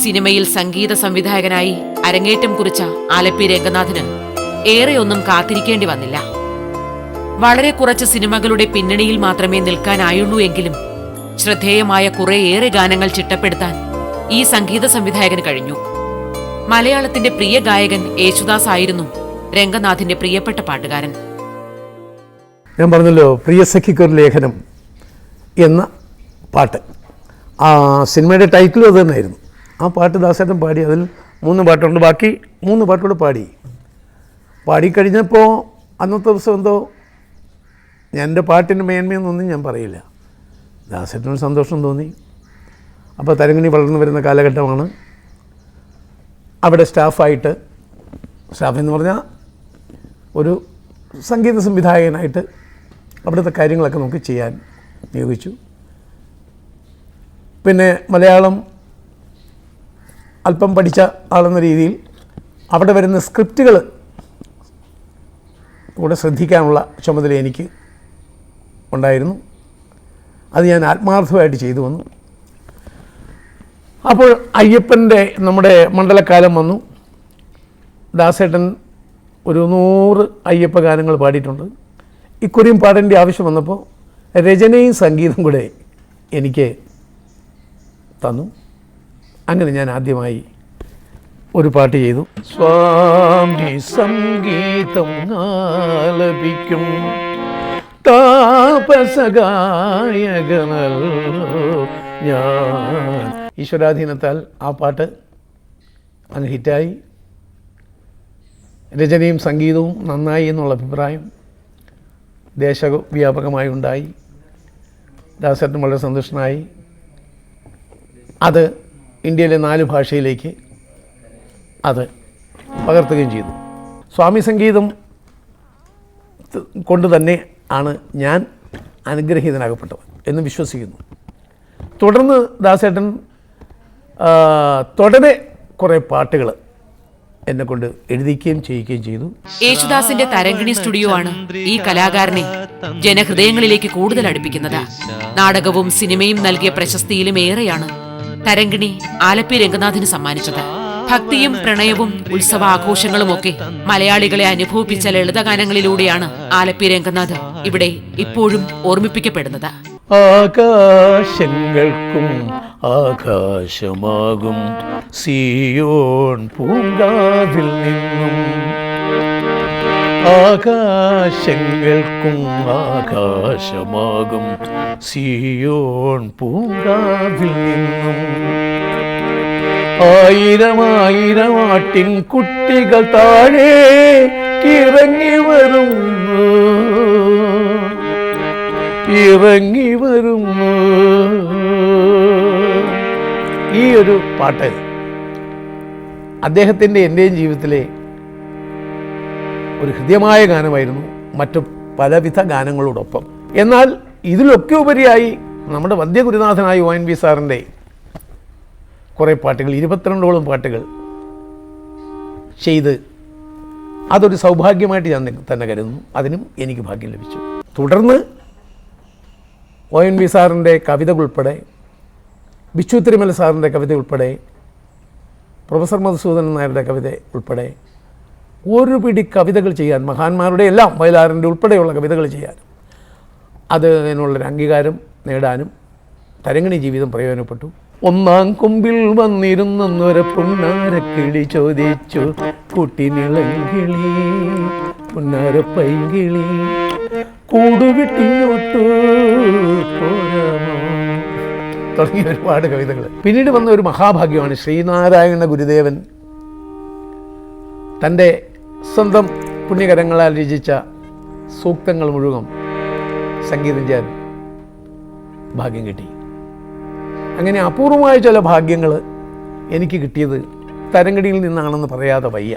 സിനിമയിൽ സംഗീത സംവിധായകനായി അരങ്ങേറ്റം കുറിച്ച ആലപ്പി രംഗനാഥന് ഏറെയൊന്നും കാത്തിരിക്കേണ്ടി വന്നില്ല. വളരെ കുറച്ച് സിനിമകളുടെ പിന്നണിയിൽ മാത്രമേ നിൽക്കാനായുള്ളൂ എങ്കിലും ശ്രദ്ധേയമായ കുറേയേറെ ഗാനങ്ങൾ ചിട്ടപ്പെടുത്താൻ ഈ സംഗീത സംവിധായകന് കഴിഞ്ഞു. മലയാളത്തിന്റെ പ്രിയ ഗായകൻ യേശുദാസ് ആയിരുന്നു രംഗനാഥിന്റെ പ്രിയപ്പെട്ട പാട്ടുകാരൻ. ഞാൻ പറഞ്ഞല്ലോ പ്രിയ സഖിക്കൊരു ലേഖനം എന്ന പാട്ട്. ആ സിനിമയുടെ ടൈറ്റിലും അത് തന്നെയായിരുന്നു. ആ പാട്ട് ദാസേട്ടൻ പാടി. അതിൽ മൂന്ന് പാട്ടുണ്ട്. ബാക്കി മൂന്ന് പാട്ടുകൂടെ പാടി. പാടിക്കഴിഞ്ഞപ്പോൾ അന്നത്തെ ദിവസം എന്തോ എന്റെ പാട്ടിന്റെ മേന്മയെന്നൊന്നും ഞാൻ പറയില്ല. ദാസേട്ടന് സന്തോഷം തോന്നി. അപ്പോൾ തരങ്ങിണി വളർന്നു വരുന്ന കാലഘട്ടമാണ്. അവിടെ സ്റ്റാഫായിട്ട് സ്റ്റാഫ് എന്ന് പറഞ്ഞാൽ ഒരു സംഗീത സംവിധായകനായിട്ട് അവിടുത്തെ കാര്യങ്ങളൊക്കെ നമുക്ക് ചെയ്യാൻ നിയോഗിച്ചു. പിന്നെ മലയാളം അല്പം പഠിച്ച ആളെന്ന രീതിയിൽ അവിടെ വരുന്ന സ്ക്രിപ്റ്റുകൾ കൂടെ ശ്രദ്ധിക്കാനുള്ള ചുമതല എനിക്ക് ഉണ്ടായിരുന്നു. അത് ഞാൻ ആത്മാർത്ഥമായിട്ട് ചെയ്തു വന്നു. അപ്പോൾ അയ്യപ്പന്റെ നമ്മുടെ മണ്ഡലക്കാലം വന്നു. ദാസേട്ടൻ ഒരു നൂറ് അയ്യപ്പ ഗാനങ്ങൾ പാടിയിട്ടുണ്ട്. ഇക്കുറിയും പാടേണ്ട ആവശ്യം വന്നപ്പോൾ രചനയും സംഗീതം കൂടെ എനിക്ക് തന്നു. അങ്ങനെ ഞാൻ ആദ്യമായി ഒരു പാട്ട് ചെയ്തു. സ്വാമി സംഗീതം ആലപിക്കും. ഞാൻ. ഈശ്വരാധീനത്താൽ ആ പാട്ട് അങ്ങ് ഹിറ്റായി. രചനയും സംഗീതവും നന്നായി എന്നുള്ള അഭിപ്രായം ദേശവ്യാപകമായി ഉണ്ടായി. ദാസേട്ടൻ വളരെ സന്തുഷ്ടനായി. അത് ഇന്ത്യയിലെ നാല് ഭാഷയിലേക്ക് അത് പകർത്തുകയും ചെയ്തു. സ്വാമി സംഗീതം കൊണ്ട് തന്നെ ആണ് ഞാൻ അനുഗ്രഹീതനാകപ്പെട്ടത് എന്ന് വിശ്വസിക്കുന്നു. തുടർന്ന് ദാസേട്ടൻ തുടരെ കുറേ പാട്ടുകൾ എന്നെ കൊണ്ട് എഴുതിക്കുകയും ചെയ്യിക്കുകയും ചെയ്തു. യേശുദാസിന്റെ തരംഗിണി സ്റ്റുഡിയോ ആണ് ഈ കലാകാരനെ ജനഹൃദയങ്ങളിലേക്ക് കൂടുതൽ അടുപ്പിക്കുന്നത്. നാടകവും സിനിമയും നൽകിയ പ്രശസ്തിയിലും ഏറെയാണ് തരങ്കിണി ആലപ്പി രംഗനാഥിന് സമ്മാനിച്ചത്. ഭക്തിയും പ്രണയവും ഉത്സവ ഉത്സവാഘോഷങ്ങളുമൊക്കെ മലയാളികളെ അനുഭവിപ്പിച്ച ലളിതഗാനങ്ങളിലൂടെയാണ് ആലപ്പി രംഗനാഥ് ഇവിടെ ഇപ്പോഴും ഓർമ്മിപ്പിക്കപ്പെടുന്നത്. ആകാശങ്ങൾക്കും ആകാശമാകും സിയോൺ പൂങ്കാവിൽ നിന്നും. ആകാശങ്ങൾക്കും ആകാശമാകും സിയോൺ പൂങ്കാവിൽ നിന്നും. ആയിരം ആയിരം ആട്ടിൻ കുട്ടികൾ താഴെ ഇറങ്ങി വരുന്നു. ഇറങ്ങി വരുന്നു. ഈ ഒരു പാട്ട് അദ്ദേഹത്തിന്റെ എന്റെയും ജീവിതത്തിലെ ഒരു ഹൃദ്യമായ ഗാനമായിരുന്നു മറ്റു പലവിധ ഗാനങ്ങളോടൊപ്പം. എന്നാൽ ഇതിലൊക്കെ ഉപരിയായി നമ്മുടെ വന്ധ്യഗുരുനാഥനായ ഒ എൻ വി സാറിന്റെ കുറേ പാട്ടുകൾ ഇരുപത്തിരണ്ടോളം പാട്ടുകൾ ചെയ്ത് അതൊരു സൗഭാഗ്യമായിട്ട് ഞാൻ തന്നെ കരുതുന്നു. അതിനും എനിക്ക് ഭാഗ്യം ലഭിച്ചു. തുടർന്ന് ഒ എൻ വി സാറിന്റെ കവിതകൾ ഉൾപ്പെടെ ബിച്ചു തിരുമല സാറിന്റെ കവിത ഉൾപ്പെടെ പ്രൊഫസർ മധുസൂദനൻ നായരുടെ കവിത ഉൾപ്പെടെ ഒരു പിടി കവിതകൾ ചെയ്യാൻ മഹാന്മാരുടെ എല്ലാം വയലാറിന്റെ ഉൾപ്പെടെയുള്ള കവിതകൾ ചെയ്യാൻ. അത് അതിനുള്ളൊരു അംഗീകാരം നേടാനും തരങ്ങണി ജീവിതം പ്രയോജനപ്പെട്ടു. ഒന്നാം കൊമ്പിൽ വന്നിരുന്നൊരു പുണ്ണാരക്കിളി ചോദിച്ചു കുട്ടി കുട്ടിനിളങ്കിളി പുണ്ണാര പൈങ്കിളി കൂടുവിട്ടിങ്ങോട്ടു തുടങ്ങിയ ഒരുപാട് കവിതകൾ. പിന്നീട് വന്ന ഒരു മഹാഭാഗ്യമാണ് ശ്രീനാരായണ ഗുരുദേവൻ. തന്റെ സ്വന്തം പുണ്യകരങ്ങളാൽ രചിച്ച സൂക്തങ്ങൾ മുഴുവൻ സംഗീതം ചെയ്യാൻ ഭാഗ്യം കിട്ടി. അങ്ങനെ അപൂർവമായ ചില ഭാഗ്യങ്ങൾ എനിക്ക് കിട്ടിയത് തരങ്കടിയിൽ നിന്നാണെന്ന് പറയാതെ വയ്യ.